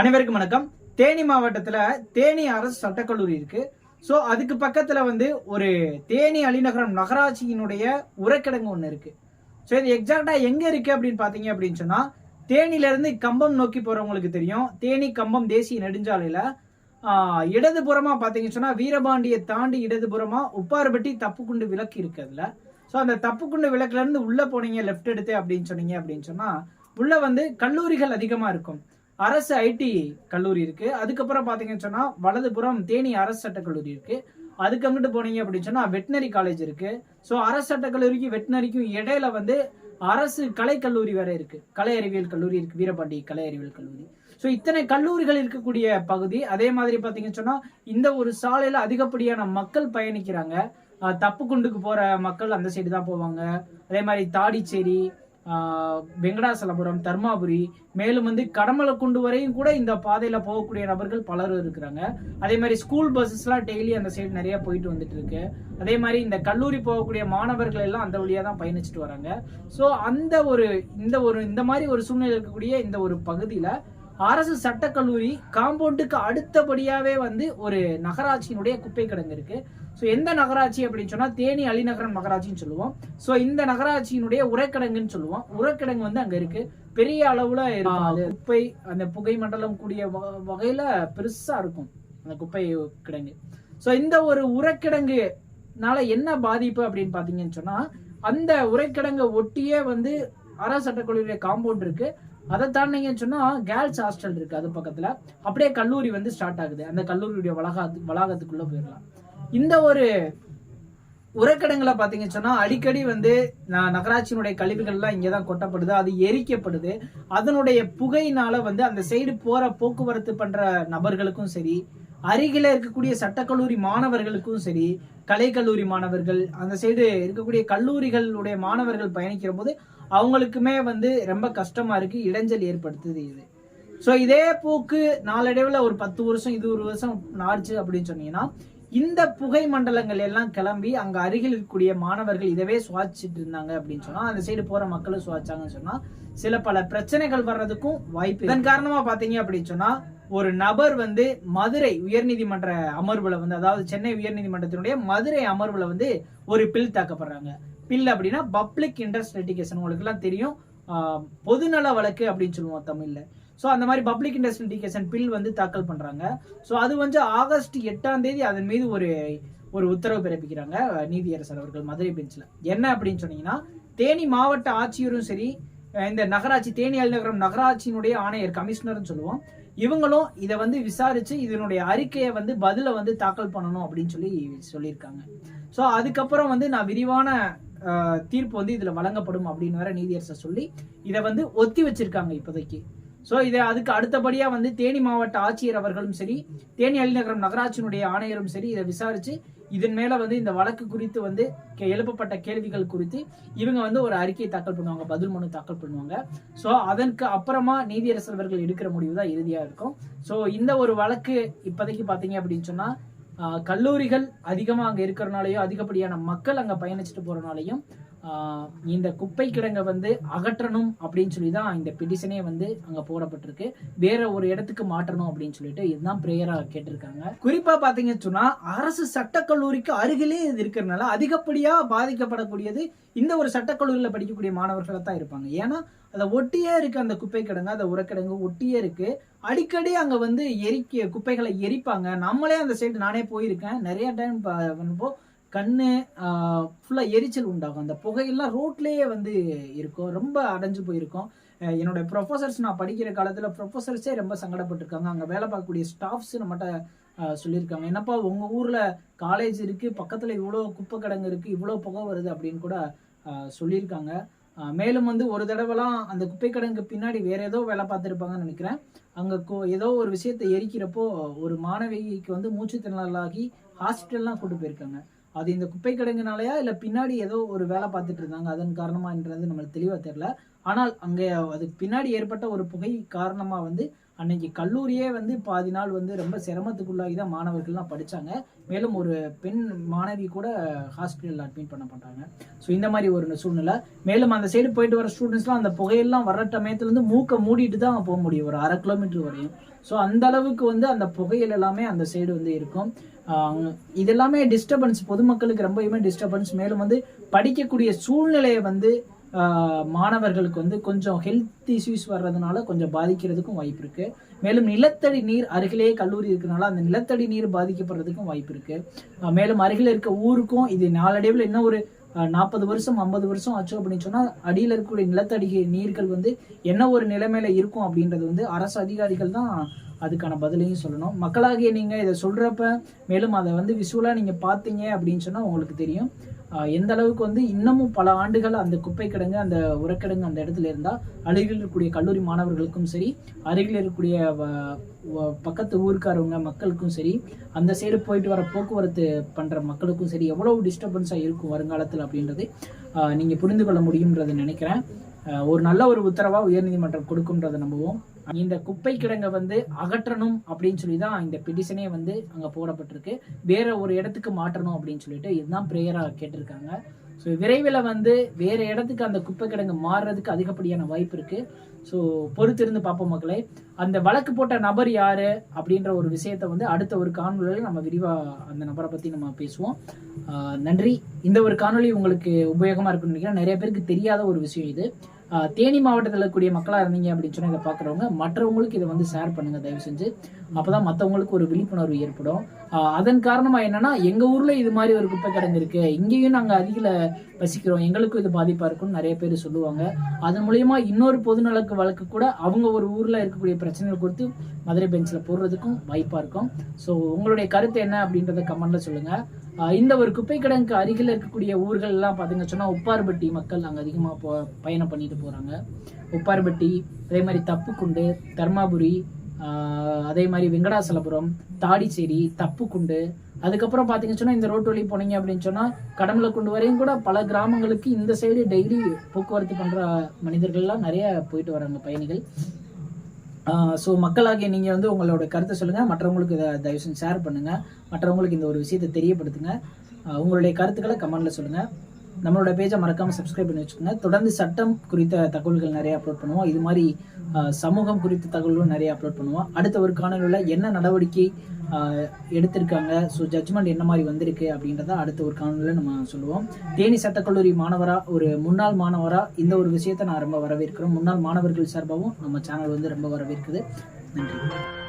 அனைவருக்கும் வணக்கம். தேனி மாவட்டத்தில் தேனி அரசு சட்டக்கல்லூரி இருக்கு. ஸோ அதுக்கு பக்கத்தில் வந்து ஒரு தேனி அலிநகரம் நகராட்சியினுடைய உரக்கிடங்கு ஒன்று இருக்கு. ஸோ இது எக்ஸாக்டா எங்க இருக்கு அப்படின்னு பாத்தீங்க அப்படின்னு சொன்னா தேனில கம்பம் நோக்கி போறவங்களுக்கு தெரியும். தேனி கம்பம் தேசிய நெடுஞ்சாலையில இடதுபுறமாக இடதுபுறமா பாத்தீங்கன்னு சொன்னா வீரபாண்டியை தாண்டி இடதுபுறமா தப்பு தப்புக்குண்டு விளக்கு இருக்கு அதுல. ஸோ அந்த தப்புக்குண்டு விளக்குல இருந்து உள்ள போனீங்க லெஃப்ட் எடுத்து அப்படின்னு சொன்னீங்க அப்படின்னு சொன்னா உள்ள வந்து கல்லூரிகள் அதிகமா இருக்கும். அரசு ஐடி கல்லூரி இருக்கு. அதுக்கப்புறம் பாத்தீங்கன்னு சொன்னா வலதுபுறம் தேனி அரசு சட்டக் கல்லூரி இருக்கு. அதுக்கு அங்கிட்டு போனீங்க அப்படின்னு சொன்னா வெட்டினரி காலேஜ் இருக்கு. ஸோ அரசு சட்டக் கல்லூரிக்கு வெட்டினரிக்கும் இடையில வந்து அரசு கலை கல்லூரி வேற இருக்கு. கலை அறிவியல் கல்லூரி இருக்கு. வீரபாண்டி கலை அறிவியல் கல்லூரி. ஸோ இத்தனை கல்லூரிகள் இருக்கக்கூடிய பகுதி அதே மாதிரி பாத்தீங்கன்னு சொன்னா இந்த ஒரு சாலையில அதிகப்படியான மக்கள் பயணிக்கிறாங்க. தப்பு குண்டுக்கு போற மக்கள் அந்த சைடு தான் போவாங்க. அதே மாதிரி தாடிச்சேரி வெங்கடாசலபுரம் தர்மாபுரி மேலும் வந்து கடமலக்குண்டு வரையும் கூட இந்த பாதையில் போகக்கூடிய நபர்கள் பலரும் இருக்கிறாங்க. அதே மாதிரி ஸ்கூல் பஸ்ஸஸ்லாம் டெய்லி அந்த சைடு நிறைய போயிட்டு வந்துட்டு இருக்கு. அதே மாதிரி இந்த கல்லூரி போகக்கூடிய மாணவர்கள் எல்லாம் அந்த வழியாக தான் பயணிச்சுட்டு வராங்க. ஸோ அந்த ஒரு இந்த ஒரு இந்த மாதிரி ஒரு சூழ்நிலை இருக்கக்கூடிய இந்த ஒரு பகுதியில் அரசு சட்டக்கல்லூரி காம்பவுண்டுக்கு அடுத்தபடியாகவே வந்து ஒரு நகராட்சியினுடைய குப்பை கிடங்கு இருக்குது ஸோ எந்த நகராட்சி அப்படின்னு சொன்னா தேனி அலிநகரம் நகராட்சின்னு சொல்லுவோம். ஸோ இந்த நகராட்சியினுடைய உரக்கிடங்குன்னு சொல்லுவோம். உரக்கிடங்கு வந்து அங்க இருக்கு. பெரிய அளவுல குப்பை அந்த புகை மண்டலம் கூடிய வகையில பெருசா இருக்கும் அந்த குப்பை கிடங்கு. ஸோ இந்த ஒரு உரக்கிடங்குனால என்ன பாதிப்பு அப்படின்னு பாத்தீங்கன்னு சொன்னா அந்த உரக்கிடங்கை ஒட்டியே வந்து அரசு சட்டக்கல்லூரியுடைய காம்பவுண்ட் இருக்கு. அதை தாண்டிங்கன்னு சொன்னா கேர்ள்ஸ் ஹாஸ்டல் இருக்கு அது பக்கத்துல. அப்படியே கல்லூரி வந்து ஸ்டார்ட் ஆகுது. அந்த கல்லூரியுடைய வளாகத்து வளாகத்துக்குள்ள போயிடலாம். இந்த ஒரு உரக்கிடங்களை பார்த்தீங்கன்னு சொன்னால் அடிக்கடி வந்து நான் நகராட்சியினுடைய கழிவுகள்லாம் இங்கே தான் கொட்டப்படுது அது எரிக்கப்படுது. அதனுடைய புகையினால வந்து அந்த சைடு போகிற போக்குவரத்து பண்ணுற நபர்களுக்கும் சரி அருகில இருக்கக்கூடிய சட்டக்கல்லூரி மாணவர்களுக்கும் சரி கலைக்கல்லூரி மாணவர்கள் அந்த சைடு இருக்கக்கூடிய கல்லூரிகளுடைய மாணவர்கள் பயணிக்கிற போது அவங்களுக்குமே வந்து ரொம்ப கஷ்டமா இருக்கு இடைஞ்சல் ஏற்படுத்துது இது. ஸோ இதே போக்கு நாளடைவில் ஒரு பத்து வருஷம் இது ஒரு வருஷம் ஆச்சு அப்படின்னு சொன்னீங்கன்னா இந்த புகை மண்டலங்கள் எல்லாம் கிளம்பி அங்க அருகில் இருக்கக்கூடிய மாணவர்கள் இதவே சுவாச்சிட்டு இருந்தாங்க அப்படின்னு சொன்னா அந்த சைடு போற மக்களும் சுவாச்சாங்கன்னு சொன்னா சில பல பிரச்சனைகள் வர்றதுக்கும் வாய்ப்பு இதன் காரணமா பாத்தீங்க அப்படின்னு சொன்னா ஒரு நபர் வந்து மதுரை உயர்நீதிமன்ற அமர்வுல வந்து அதாவது சென்னை உயர்நீதிமன்றத்தினுடைய மதுரை அமர்வுல வந்து ஒரு பில் தாக்கப்படுறாங்க. பில் அப்படின்னா பப்ளிக் இன்ட்ரெஸ்ட் லிட்டிகேஷன் உங்களுக்கு எல்லாம் தெரியும். பொதுநல வழக்கு அப்படின்னு சொல்லுவோம் தமிழ்ல. ஸோ அந்த மாதிரி பப்ளிக் இன்ட்ரெஸ்ட் லிட்டிகேஷன் பில் வந்து தாக்கல் பண்றாங்க. ஸோ அது வந்து ஆகஸ்ட் எட்டாம் தேதி அதன் மீது ஒரு ஒரு உத்தரவு பிறப்பிக்கிறாங்க நீதியரசர் அவர்கள் மதுரை பெஞ்சில் என்ன அப்படின்னு சொன்னீங்கன்னா தேனி மாவட்ட ஆட்சியரும் சரி இந்த நகராட்சி தேனி அலுவலகம் நகராட்சியினுடைய ஆணையர் கமிஷனர்னு சொல்லுவோம் இவங்களும் இதை வந்து விசாரிச்சு இதனுடைய அறிக்கையை வந்து பதில வந்து தாக்கல் பண்ணணும் அப்படின்னு சொல்லி சொல்லியிருக்காங்க. ஸோ அதுக்கப்புறம் வந்து நான் விரிவான தீர்ப்பு வந்து இதுல வழங்கப்படும் அப்படின்னு வேற நீதியரசர் சொல்லி இதை வந்து ஒத்தி வச்சிருக்காங்க இப்போதைக்கு. ஸோ இதை அதுக்கு அடுத்தபடியா வந்து தேனி மாவட்ட ஆட்சியர் அவர்களும் சரி தேனி அலிநகரம் நகராட்சியினுடைய ஆணையரும் சரி இதை விசாரிச்சு இதன் மேல வந்து இந்த வழக்கு குறித்து வந்து கே- எழுப்பப்பட்ட கேள்விகள் குறித்து இவங்க வந்து ஒரு அறிக்கையை தாக்கல் பண்ணுவாங்க பதில் மனு தாக்கல் பண்ணுவாங்க. ஸோ அதற்கு அப்புறமா நீதியரசர் அவர்கள் எடுக்கிற முடிவு தான் இறுதியா இருக்கும். ஸோ இந்த ஒரு வழக்கு இப்போதைக்கு பாத்தீங்க அப்படின்னு சொன்னா கல்லூரிகள் அதிகமா அங்க இருக்கிறனாலையும் அதிகப்படியான மக்கள் அங்க பயணிச்சுட்டு போகிறனாலையும் இந்த குப்பை கிடங்கை வந்து அகற்றணும் அப்படின்னு சொல்லி தான் இந்த பெட்டிஷனே வந்து அங்கே போடப்பட்டிருக்கு. வேற ஒரு இடத்துக்கு மாற்றணும் அப்படின்னு சொல்லிட்டு இதுதான் ப்ரேயராக கேட்டிருக்காங்க. குறிப்பாக பார்த்தீங்கன்னு சொன்னால் அரசு சட்டக்கல்லூரிக்கு அருகிலே இது இருக்கிறதுனால அதிகப்படியாக பாதிக்கப்படக்கூடியது இந்த ஒரு சட்டக்கல்லூரியில் படிக்கக்கூடிய மாணவர்களை தான் இருப்பாங்க. ஏன்னா அதை ஒட்டியே இருக்குது அந்த குப்பை கிடங்கு அந்த உரக்கிடங்கு ஒட்டியே இருக்குது அடிக்கடி அங்கே வந்து எரிக்க குப்பைகளை எரிப்பாங்க. நம்மளே அந்த சைடு நானே போயிருக்கேன். நிறைய டைம் கண்ணு ஃபுல்லாக எரிச்சல் உண்டாகும். அந்த புகையெல்லாம் ரோட்லேயே வந்து இருக்கும். ரொம்ப அடைஞ்சு போயிருக்கும். என்னோட ப்ரொஃபசர்ஸ் நான் படிக்கிற காலத்தில் ப்ரொஃபசர்ஸே ரொம்ப சங்கடப்பட்டிருக்காங்க. அங்கே வேலை பார்க்கக்கூடிய ஸ்டாஃப்ஸ் நம்மகிட்ட சொல்லியிருக்காங்க. என்னப்பா உங்கள் ஊரில் காலேஜ் இருக்குது பக்கத்தில் இவ்வளோ குப்பை கிடங்கு இருக்குது இவ்வளோ புகை வருது அப்படின்னு கூட சொல்லியிருக்காங்க. மேலும் வந்து ஒரு தடவைலாம் அந்த குப்பை கிடங்கு பின்னாடி வேற ஏதோ வேலை பார்த்துருப்பாங்கன்னு நினைக்கிறேன். அங்கே கோ- ஏதோ ஒரு விஷயத்தை எரிக்கிறப்போ ஒரு மாணவிக்கு வந்து மூச்சு திணறலாகி ஹாஸ்பிட்டல்லாம் கூட்டு போயிருக்காங்க. அது இந்த குப்பை கிடங்குனாலயா? இல்ல பின்னாடி ஏதோ ஒரு வேலை பார்த்துட்டு இருந்தாங்க அதன் காரணமான்றது நம்மளுக்கு தெளிவா தெரியல. ஆனால் அங்கே அதுக்கு பின்னாடி ஏற்பட்ட ஒரு புகை காரணமா வந்து அன்னைக்கு கல்லூரியே வந்து பாதி நாள் வந்து ரொம்ப சிரமத்துக்குள்ளாகி தான் மாணவர்கள்லாம் படித்தாங்க மேலும் ஒரு பெண் மாணவி கூட ஹாஸ்பிட்டலில் அட்மிட் பண்ண பண்ணுறாங்க ஸோ இந்த மாதிரி ஒரு சூழ்நிலை. மேலும் அந்த சைடு போயிட்டு வர ஸ்டூடெண்ட்ஸ்லாம் அந்த புகையெல்லாம் வர்ற டமயத்துலேருந்து மூக்கை மூடிட்டு தான் போக முடியும். ஒரு அரை கிலோமீட்டர் வரையும். ஸோ அந்த அளவுக்கு வந்து அந்த புகையில் எல்லாமே அந்த சைடு வந்து இருக்கும். இதெல்லாமே டிஸ்டர்பன்ஸ் பொதுமக்களுக்கு ரொம்பவுமே டிஸ்டர்பன்ஸ் மேலும் வந்து படிக்கக்கூடிய சூழ்நிலையை வந்து மாணவர்களுக்கு வந்து கொஞ்சம் ஹெல்த் இஷ்யூஸ் வர்றதுனால கொஞ்சம் பாதிக்கிறதுக்கும் வாய்ப்பு இருக்கு. மேலும் நிலத்தடி நீர் அருகிலேயே கல்லூரி இருக்கிறனால அந்த நிலத்தடி நீர் பாதிக்கப்படுறதுக்கும் வாய்ப்பு இருக்கு. மேலும் அருகில் இருக்க ஊருக்கும் இது நாளடைவில் இன்னும் ஒரு நாற்பது வருஷம் ஐம்பது வருஷம் ஆச்சு அப்படின்னு சொன்னா அடியில் இருக்கக்கூடிய நிலத்தடி நீர்கள் வந்து என்ன ஒரு நிலைமையில இருக்கும் அப்படின்றது வந்து அரசு அதிகாரிகள் தான் அதுக்கான பதிலையும் சொல்லணும். மக்களாகிய நீங்க இதை சொல்றப்ப மேலும் அதை வந்து விஷுவலாக நீங்க பார்த்தீங்க அப்படின்னு சொன்னா உங்களுக்கு தெரியும். எந்த அளவுக்கு வந்து இன்னமும் பல ஆண்டுகள் அந்த குப்பை கிடங்கு அந்த உரக்கிடங்கு அந்த இடத்துல இருந்தால் அருகில் இருக்கக்கூடிய கல்லூரி மாணவர்களுக்கும் சரி அருகில் இருக்கக்கூடிய வ- பக்கத்து ஊருக்காரவங்க மக்களுக்கும் சரி அந்த சைடு போயிட்டு வர போக்குவரத்து பண்ணுற மக்களுக்கும் சரி எவ்வளவு டிஸ்டர்பன்ஸாக இருக்கும் வருங்காலத்தில் அப்படின்றது நீங்கள் புரிந்து கொள்ள முடியும்ன்றதை நினைக்கிறேன். ஒரு நல்ல ஒரு உத்தரவாக உயர்நீதிமன்றம் கொடுக்கும்ன்றதை நம்புவோம். இந்த குப்பை கிடங்கை வந்து அகற்றணும் அப்படின்னு சொல்லி தான் இந்த பெட்டிஷனே வந்து அங்கே போடப்பட்டிருக்கு. வேற ஒரு இடத்துக்கு மாற்றணும் அப்படின்னு சொல்லிட்டு இதுதான் ப்ரேயராக கேட்டிருக்காங்க. ஸோ விரைவில் வந்து வேற இடத்துக்கு அந்த குப்பை கிடங்கு மாறுறதுக்கு அதிகப்படியான வாய்ப்பு இருக்கு. ஸோ பொறுத்திருந்து பார்ப்போம் மக்களே. அந்த வழக்கு போட்ட நபர் யாரு அப்படின்ற ஒரு விஷயத்தை வந்து அடுத்த ஒரு காணொலியில் நம்ம விரிவாக அந்த நபரை பற்றி நம்ம பேசுவோம். நன்றி. இந்த ஒரு காணொளி உங்களுக்கு உபயோகமாக இருக்குன்னு நினைக்கிறேன். நிறைய பேருக்கு தெரியாத ஒரு விஷயம் இது. தேனி மாவட்டத்தில் இருக்கக்கூடிய மக்களா இருந்தீங்க அப்படின்னு சொன்னால் இதை பார்க்குறவங்க மற்றவங்களுக்கு இதை வந்து ஷேர் பண்ணுங்க தயவு செஞ்சு. அப்பதான் மற்றவங்களுக்கு ஒரு விழிப்புணர்வு ஏற்படும். ஆஹ் அதன் காரணமா என்னன்னா எங்க ஊர்ல இது மாதிரி ஒரு குப்பை கிடந்திருக்கு இருக்கு. இங்கேயும் நாங்க அதிக வசிக்கிறோம் எங்களுக்கும் இது பாதிப்பா இருக்கும்னு நிறைய பேர் சொல்லுவாங்க. அதன் மூலியமா இன்னொரு பொதுநலக்கு வழக்கு கூட அவங்க ஒரு ஊர்ல இருக்கக்கூடிய பிரச்சனைகள் குறித்து மதுரை பெஞ்சில் போடுறதுக்கும் வாய்ப்பா இருக்கும். ஸோ உங்களுடைய கருத்து என்ன அப்படின்றத கமெண்ட்ல சொல்லுங்க. இந்த ஒரு குப்பை கிடங்குக்கு அருகில் இருக்கக்கூடிய ஊர்கள் எல்லாம் பார்த்தீங்க சொன்னா உப்பார்பட்டி மக்கள் அங்கே அதிகமாக போ பயணம் பண்ணிட்டு போறாங்க. உப்பார்பட்டி அதே மாதிரி தப்புக்குண்டு தர்மாபுரி அதே மாதிரி வெங்கடாசலபுரம் தாடிச்சேரி தப்புக்குண்டு. அதுக்கப்புறம் பார்த்தீங்க சொன்னா இந்த ரோட்டு வழி போனீங்க அப்படின்னு சொன்னா கொண்டு வரையும் கூட பல கிராமங்களுக்கு இந்த சைடு டெய்லி போக்குவரத்து பண்ற மனிதர்கள்லாம் நிறைய போயிட்டு வராங்க பயணிகள். ஸோ மக்களாகிய நீங்கள் வந்து உங்களோட கருத்தை சொல்லுங்கள் மற்றவங்களுக்கு இதை தயவு செஞ்சு ஷேர் பண்ணுங்கள் மற்றவங்களுக்கு இந்த ஒரு விஷயத்தை தெரியப்படுத்துங்க. உங்களுடைய கருத்துக்களை கமெண்ட்டில் சொல்லுங்கள் நம்மளோட பேஜை மறக்காமல் சப்ஸ்கிரைப் பண்ணி வச்சுக்கோங்க. தொடர்ந்து சட்டம் குறித்த தகவல்கள் நிறைய அப்லோட் பண்ணுவோம். இது மாதிரி ஆஹ் சமூகம் குறித்த தகவல்களும் நிறைய அப்லோட் பண்ணுவோம். அடுத்த ஒரு காணொலியில் என்ன நடவடிக்கை ஆஹ் எடுத்திருக்காங்க ஸோ ஜட்ஜ்மெண்ட் என்ன மாதிரி வந்திருக்கு அப்படின்றத அடுத்த ஒரு காணொலியில் நம்ம சொல்லுவோம். தேனி சட்டக்கல்லூரி மாணவரா ஒரு முன்னாள் மாணவரா இந்த ஒரு விஷயத்தை நான் ரொம்ப வரவேற்கிறோம். முன்னாள் மாணவர்கள் சார்பாகவும் நம்ம சேனல் வந்து ரொம்ப வரவேற்குது. நன்றி.